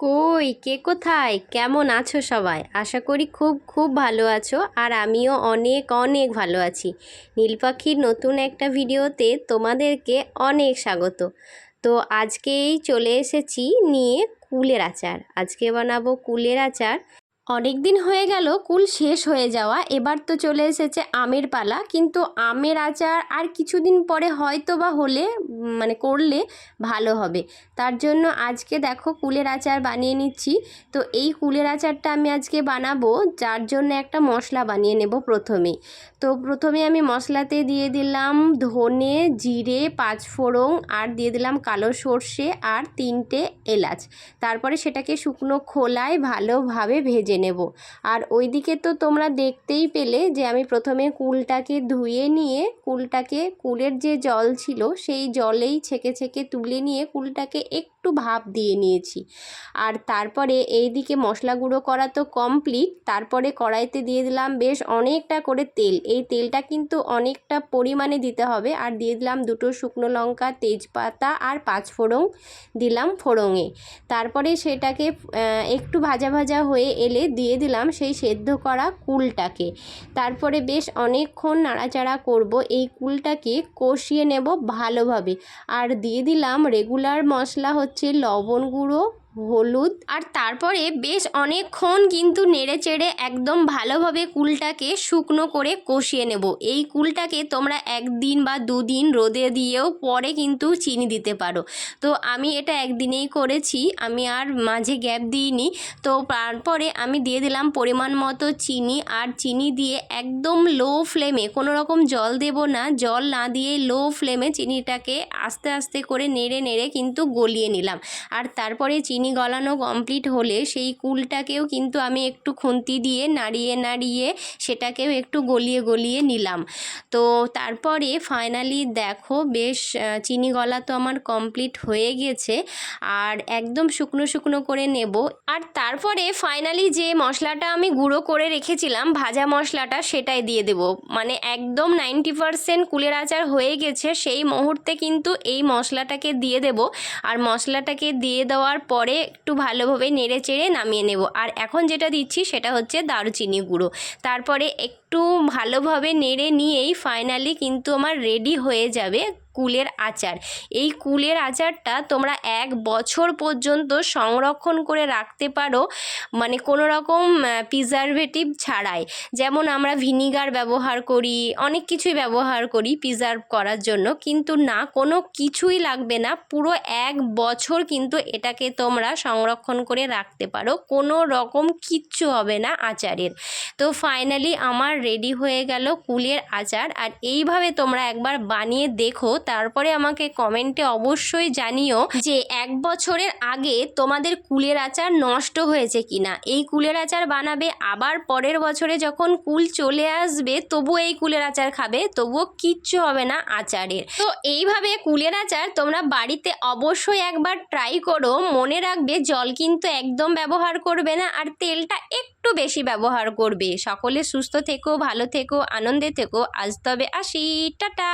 কই, কে কোথায়? কেমন আছো সবাই? আশা করি খুব খুব ভালো আছো আর আমিও অনেক অনেক ভালো আছি। নীল পাখির নতুন একটা ভিডিওতে তোমাদেরকে অনেক স্বাগত। তো আজকেই চলে এসেছি নিয়ে কুলের আচার। আজকে বানাবো কুলের আচার। অনেক দিন হয়ে গেল, কুল শেষ হয়ে যাওয়া। এবার তো চলে এসেছে আমের পালা। কিন্তু আমের আচার আর কিছুদিন পরে হয়তো বা হলে মানে করলে ভালো হবে। তার জন্য আজকে দেখো কুলের আচার বানিয়ে নিচ্ছি। তো এই কুলের আচারটা আমি আজকে বানাবো। যার জন্য একটা মশলা বানিয়ে নেব প্রথমেই তো প্রথমে আমি মশলাতে দিয়ে দিলাম ধনে, জিরে, পাঁচফোড়ন আর দিয়ে দিলাম কালো সর্ষে আর তিনটে এলাচ। তারপরে সেটাকে শুকনো খোলায় ভালোভাবে ভেজে নেব। আর ওইদিকে তো তোমরা দেখতেই পেলে যে আমি প্রথমে কুলটাকে ধুয়ে নিয়ে, কুলটাকে, কুলের যে জল ছিল সেই জলেই ছেঁকে ছেঁকে তুলে নিয়ে কুলটাকে একটু ভাপ দিয়ে নিয়েছি। আর তারপরে এই দিকে মশলা গুঁড়ো করা তো কমপ্লিট, তারপরে কড়াইতে দিয়ে দিলাম বেশ অনেকটা করে তেল। এই তেলটা কিন্তু অনেকটা পরিমাণে দিতে হবে। আর দিয়ে দিলাম দুটো শুকনো লঙ্কা, তেজপাতা আর পাঁচফোড়ন দিলাম ফোড়ঙে তারপরে সেটাকে একটু ভাজা ভাজা হয়ে এলে দিয়ে দিলাম সেই সেদ্ধ করা কুলটাকে। তারপরে বেশ অনেকক্ষণ নাড়াচাড়া করব। এই কুলটাকে কষিয়ে নেব ভালোভাবে। আর দিয়ে দিলাম রেগুলার মশলা হচ্ছে লবণ গুঁড়ো হলুদ। আর তারপরে বেশ অনেকক্ষণ কিন্তু নেড়ে চেড়ে একদম ভালোভাবে কুলটাকে শুকনো করে কষিয়ে নেব। এই কুলটাকে তোমরা একদিন বা দুদিন রোদে দিয়েও পরে কিন্তু চিনি দিতে পারো। তো আমি এটা একদিনেই করেছি, আমি আর মাঝে গ্যাপ দিইনি। তো তারপরে আমি দিয়ে দিলাম পরিমাণ মতো চিনি, আর চিনি দিয়ে একদম লো ফ্লেমে, কোনো রকম জল দেব না, জল না দিয়ে লো ফ্লেমে চিনিটাকে আস্তে আস্তে করে নেড়ে নেড়ে কিন্তু গলিয়ে নিলাম। আর তারপরে চিনি গলানো কমপ্লিট হলে সেই কুলটাকেও কিন্তু আমি একটু খুন্তি দিয়ে নাড়িয়ে নাড়িয়ে সেটাকেও একটু গলিয়ে গলিয়ে নিলাম। তো তারপরে ফাইনালি দেখো বেশ চিনি গলা তো আমার কমপ্লিট হয়ে গেছে। আর একদম শুকনো শুকনো করে নেব। আর তারপরে ফাইনালি যে মশলাটা আমি গুঁড়ো করে রেখেছিলাম, ভাজা মশলাটা সেটাই দিয়ে দেব। মানে একদম নাইনটি পারসেন্ট কুলের আচার হয়ে গেছে। সেই মুহূর্তে কিন্তু এই মশলাটাকে দিয়ে দেব। আর মশলাটাকে দিয়ে দেওয়ার পরে একটু ভালোভাবে নেড়ে চেড়ে নামিয়ে নেব। আর এখন যেটা দিচ্ছি সেটা হচ্ছে দারুচিনি গুঁড়ো। তারপরে একটু ভালোভাবে নেড়ে নিয়েই ফাইনালি কিন্তু আমার রেডি হয়ে যাবে। কুলের আচার। এই কুলের আচারটা তোমরা এক বছর পর্যন্ত সংরক্ষণ করে রাখতে পারো মানে কোনো রকম প্রিজারভেটিভ ছাড়াই। যেমন আমরা ভিনিগার ব্যবহার করি, অনেক কিছুই ব্যবহার করি প্রিজার্ভ করার জন্য, কিন্তু না, কোনো কিছুই লাগবে না। পুরো এক বছর কিন্তু এটাকে তোমরা সংরক্ষণ করে রাখতে পারো, কোনো রকম কিচ্ছু হবে না আচারের। তো ফাইনালি আমার রেডি হয়ে গেল কুলের আচার, আর এইভাবে তোমরা একবার বানিয়ে দেখো তারপরে আমাকে কমেন্টে অবশ্যই জানিও যে এক বছরের আগে তোমাদের কুলের আচার নষ্ট হয়েছে কিনা। এই কুলের আচার বানাবে, আবার পরের বছরে যখন কুল চলে আসবে তবু এই কুলের আচার খাবে, তবুও কিচ্ছু হবে না আচারের। তো এইভাবে কুলের আচার তোমরা বাড়িতে অবশ্যই একবার ট্রাই করো। মনে রাখবে, জল কিন্তু একদম ব্যবহার করবে না আর তেলটা একটু বেশি ব্যবহার করবে। সকলে সুস্থ থেকো, ভালো থেকো, আনন্দে থেকো। আজ তবে আসি। টাটা!